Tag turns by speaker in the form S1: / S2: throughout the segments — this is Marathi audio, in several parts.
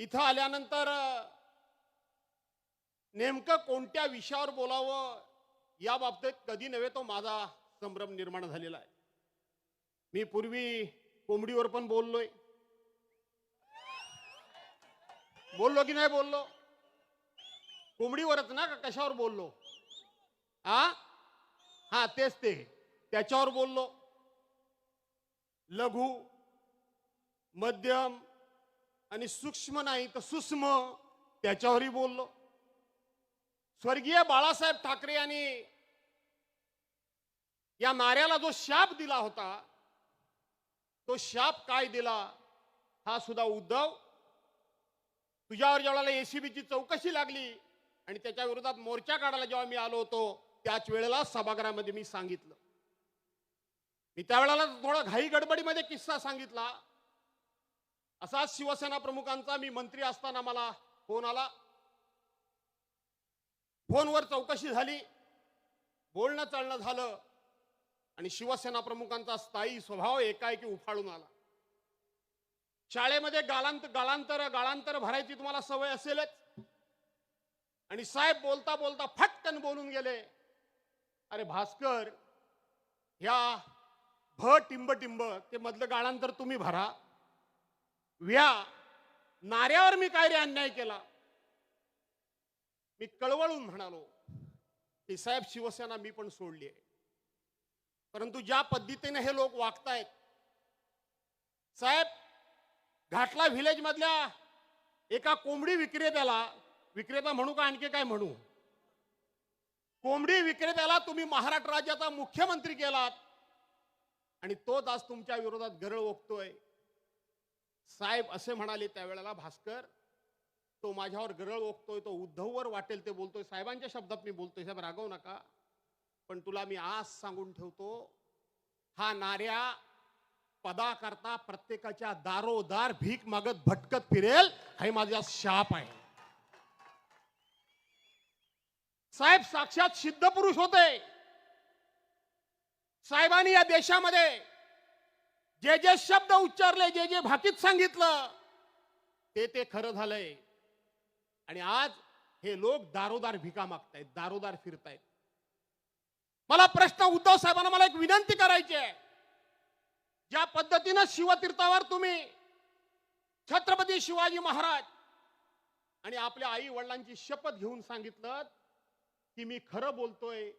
S1: इथं आल्यानंतर नेमकं कोणत्या विषयावर बोलावं या बाबतीत कधी नव्हे तो माझा संभ्रम निर्माण झालेला आहे. मी पूर्वी कोंबडीवर पण बोललोय. बोललो की नाही बोललो? कोंबडीवरच ना का कशावर बोललो? आ? हा तेच ते. त्याच्यावर बोललो. लघु मध्यम आणि सूक्ष्म नाही तर सूक्ष्म. त्याच्यावरही बोललो. स्वर्गीय बाळासाहेब ठाकरे यांनी या नाऱ्याला जो शाप दिला होता तो शाप काय दिला? हा सुद्धा उद्धव. तुझ्यावर ज्यावेळेला एसीबीची चौकशी लागली आणि त्याच्या विरोधात मोर्चा काढायला जेव्हा मी आलो होतो त्याच वेळेला सभागृहामध्ये मी सांगितलं. मी त्यावेळेला थोडा घाई गडबडीमध्ये किस्सा सांगितला. असाच शिवसेना प्रमुखांचा मी मंत्री असताना मला फोन आला. फोनवर चौकशी झाली. बोलणं चालणं झालं. आणि शिवसेना प्रमुखांचा स्थायी स्वभाव एकाएकी उफाळून आला. शाळेमध्ये गालांत गालांतर गाळांतर भरायची तुम्हाला सवय असेलच. आणि साहेब बोलता बोलता फटकन बोलून गेले. अरे भास्कर ह्या भ टिंब टिंब ते मधलं गाळांतर तुम्ही भरा. व्या. नाऱ्यावर मी काय रे अन्याय केला? मी कळवळून म्हणालो की साहेब शिवसेना मी पण सोडली आहे. परंतु ज्या पद्धतीने हे लोक वागतायत साहेब घाटला व्हिलेज मधल्या एका कोंबडी विक्रेत्याला विक्रेता म्हणू का आणखी काय म्हणू? कोंबडी विक्रेत्याला तुम्ही महाराष्ट्र राज्याचा मुख्यमंत्री केलात आणि तोच आज तुमच्या विरोधात गरळ ओकतोय. साहेब असे म्हणाले त्यावेळेला भास्कर तो माझ्यावर गरळ ओकतोय तो उद्धववर वाटेल ते बोलतोय. साहेबांच्या शब्दात मी बोलतोय. साहेब रागवू नका. पण तुला मी आज सांगून ठेवतो हा नाऱ्या पदाकरता प्रत्येकाच्या दारोदार भीक मागत भटकत फिरेल हे माझा शाप आहे. साहेब साक्षात सिद्ध पुरुष होते. साहेबांनी या देशामध्ये जे जे शब्द उच्चारले जे जे भाकीत सांगितलं ते ते खरं झालंय. आणि आज हे लोक दारोदार भिका मागतायत दारोदार फिरतायत. मला प्रश्न उद्धव साहेबांना मला एक विनंती करायची आहे. ज्या पद्धतीनं शिवतीर्थावर तुम्ही छत्रपती शिवाजी महाराज आणि आपल्या आई वडिलांची शपथ घेऊन सांगितलं की मी खरं बोलतोय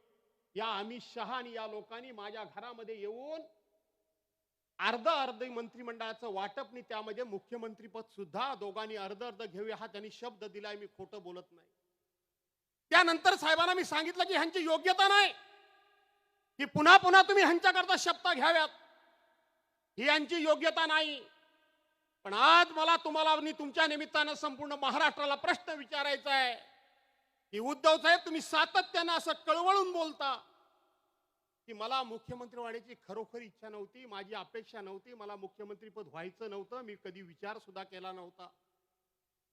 S1: या अमित शहा आणि या लोकांनी माझ्या घरामध्ये येऊन अर्ध अर्ध मंत्रिमंडळाचं वाटप नाही त्यामध्ये मुख्यमंत्रीपद सुद्धा दोघांनी अर्ध अर्ध घेऊया हा त्यांनी शब्द दिलाय मी खोटं बोलत नाही. त्यानंतर साहेबांना मी सांगितलं की ह्यांची योग्यता नाही. की पुन्हा पुन्हा तुम्ही ह्यांच्याकरता शब्द घ्याव्यात. ही यांची योग्यता नाही. पण आज मला तुम्हाला तुमच्या निमित्तानं संपूर्ण महाराष्ट्राला प्रश्न विचारायचा आहे. की उद्धव साहेब तुम्ही सातत्यानं असं कळवळून बोलता. की मला मुख्यमंत्री व्हायची खरोखर इच्छा नव्हती माझी अपेक्षा नव्हती मला मुख्यमंत्रीपद व्हायचं नव्हतं मी कधी विचार सुद्धा केला नव्हता.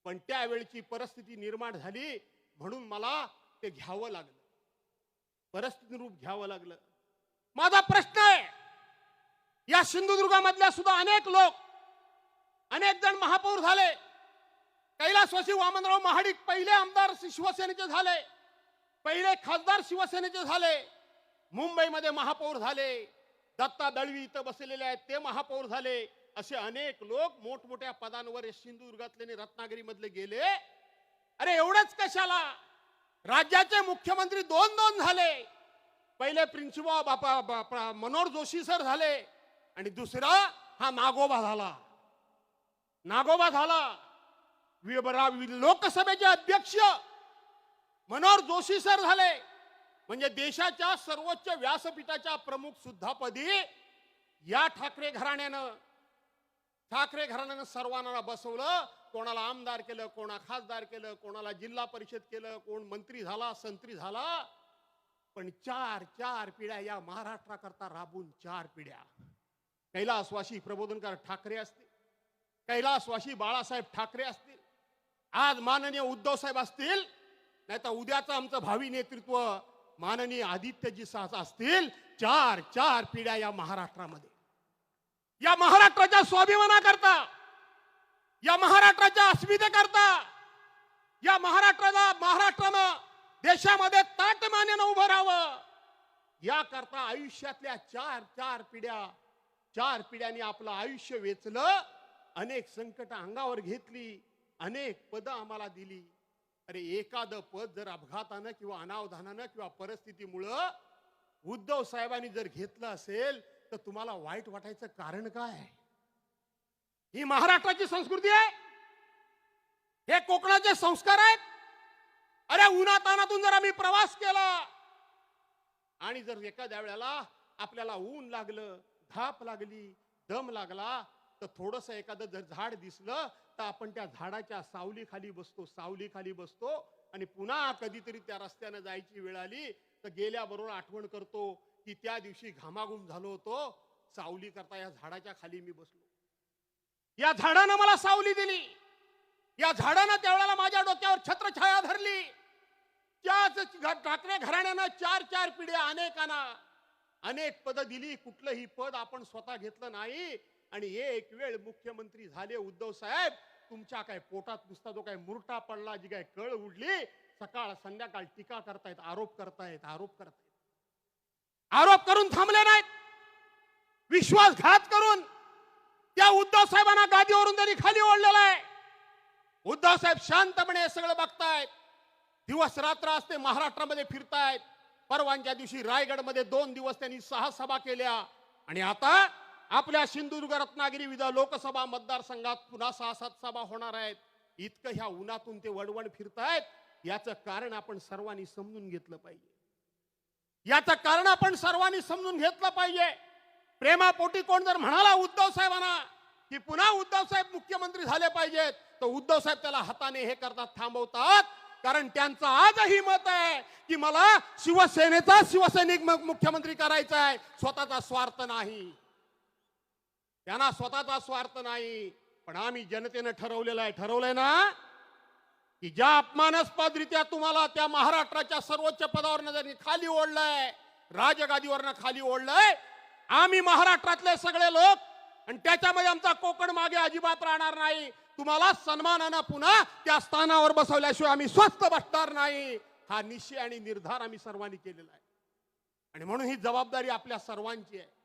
S1: पण त्यावेळची परिस्थिती निर्माण झाली म्हणून मला ते घ्यावं लागलं. परिस्थितीरूप घ्यावं लागलं. माझा प्रश्न आहे या सिंधुदुर्गामधल्या सुद्धा अनेक लोक अनेक जण महापौर झाले. कैलासवासी वामनराव महाडिक पहिले आमदार शिवसेनेचे झाले. पहिले खासदार शिवसेनेचे झाले. मुंबईमध्ये महापौर झाले दत्ता दळवी इथं बसलेले आहेत ते महापौर झाले. असे अनेक लोक मोठमोठ्या पदांवर सिंधुदुर्गातले आणि रत्नागिरीमधले गेले. अरे एवढंच कशाला? राज्याचे मुख्यमंत्री दोन दोन झाले. पहिले प्रिन्सिपॉल बापा बापा मनोहर जोशी सर झाले आणि दुसरा हा नागोबा झाला. नागोबा झाला. लोकसभेचे अध्यक्ष मनोहर जोशी सर झाले. म्हणजे देशाच्या सर्वोच्च व्यासपीठाच्या प्रमुख सुद्धापदी या ठाकरे घराण्यानं ठाकरे घराण्यानं सर्वांना बसवलं. कोणाला आमदार केलं कोणा खासदार केलं कोणाला जिल्हा परिषद केलं कोण मंत्री झाला संत्री झाला. पण चार चार पिढ्या या महाराष्ट्राकरता राबून चार पिढ्या. कैलासवासी प्रबोधनकार ठाकरे असतील. कैलासवासी बाळासाहेब ठाकरे असतील. आज माननीय उद्धव साहेब असतील. नाही तर उद्याचं आमचं भावी नेतृत्व माननीय आदित्यजी सास असतील चार चार पिढ्या या महाराष्ट्रामध्ये. या महाराष्ट्राच्या स्वाभिमानाकरता या महाराष्ट्राच्या अस्मितेकरता या महाराष्ट्राला महाराष्ट्रानं देशामध्ये ताटमान्यानं उभं राहावं याकरता आयुष्यातल्या चार चार पिढ्या चार पिढ्यांनी आपलं आयुष्य वेचलं अनेक संकट अंगावर घेतली अनेक पद आम्हाला दिली. अरे एखादं पद जर अपघातानं किंवा अनावधानानं किंवा परिस्थितीमुळं उद्धव साहेबांनी जर घेतलं असेल तर तुम्हाला वाईट वाटायचं कारण काय? ही महाराष्ट्राची संस्कृती आहे. हे कोकणाचे संस्कार आहेत. अरे उन्हातानातून जर आम्ही प्रवास केला आणि जर एखाद्या वेळेला आपल्याला ऊन लागलं धाप लागली दम लागला तर थोडस एखादं जर झाड दिसलं आत्ता आपण त्या झाडाच्या सावली खाली बसतो सावली खाली बसतो आणि पुन्हा कधीतरी त्या रस्त्यानं जायची वेळ आली तर गेल्याबरोबर आठवण करतो की त्या दिवशी घामाघूम झालो होतो. सावली करता या झाडाच्या खाली मी बसलो. या झाडानं मला सावली दिली. या झाडानं त्यावेळेला माझ्या डोक्यावर छत्रछाया धरली. त्याच घ- ठाकरे घराण्यानं चार चार पिढ्या अनेकांना अनेक पद दिली. कुठलंही पद आपण स्वतः घेतलं नाही. आणि एक वेळ मुख्यमंत्री झाले उद्धव साहेब तुमच्या काय पोटात नुसता जो काय मुरटा पडला जी काय कळ उडली सकाळ संध्याकाळ टीका करतायत आरोप करतायत आरोप करतायत. आरोप करून थांबले नाहीत. विश्वासघात करून त्या उद्धव साहेबांना गादीवरून त्यांनी खाली ओढलेला आहे उद्धव साहेब शांतपणे हे सगळं बघतायत. दिवस रात्र असते महाराष्ट्रामध्ये फिरतायत. परवानच्या दिवशी रायगडमध्ये दोन दिवस त्यांनी सहा सभा केल्या. आणि आता आपल्या सिंधुदुर्ग रत्नागिरी विधा लोकसभा मतदारसंघात पुन्हा सहा सात सभा होणार आहेत. इतकं ह्या उन्हातून ते वडवण फिरतायत. याचं कारण आपण सर्वांनी समजून घेतलं पाहिजे. याचं कारण आपण सर्वांनी समजून घेतलं पाहिजे. प्रेमापोटी कोण जर म्हणाला उद्धव साहेबांना की पुन्हा उद्धव साहेब मुख्यमंत्री झाले पाहिजेत तर उद्धव साहेब त्याला हाताने हे करतात थांबवतात. कारण त्यांचं आजही मत आहे की मला शिवसेनेचा शिवसैनिक मुख्यमंत्री करायचा आहे. स्वतःचा स्वार्थ नाही. त्यांना स्वतःचा स्वार्थ नाही पण आम्ही जनतेनं ठरवलेलं आहे ठरवलंय ना की ज्या अपमानास्पदरित्या तुम्हाला त्या महाराष्ट्राच्या सर्वोच्च पदावरनं जरी खाली ओढलंय राजगादीवरनं खाली ओढलंय आम्ही महाराष्ट्रातले सगळे लोक आणि त्याच्यामध्ये आमचा कोकण मागे अजिबात राहणार नाही. तुम्हाला सन्मानानं पुन्हा त्या स्थानावर बसवल्याशिवाय आम्ही स्वस्थ बसणार नाही. हा निश्चय आणि निर्धार आम्ही सर्वांनी केलेला आहे. आणि म्हणून ही जबाबदारी आपल्या सर्वांची आहे.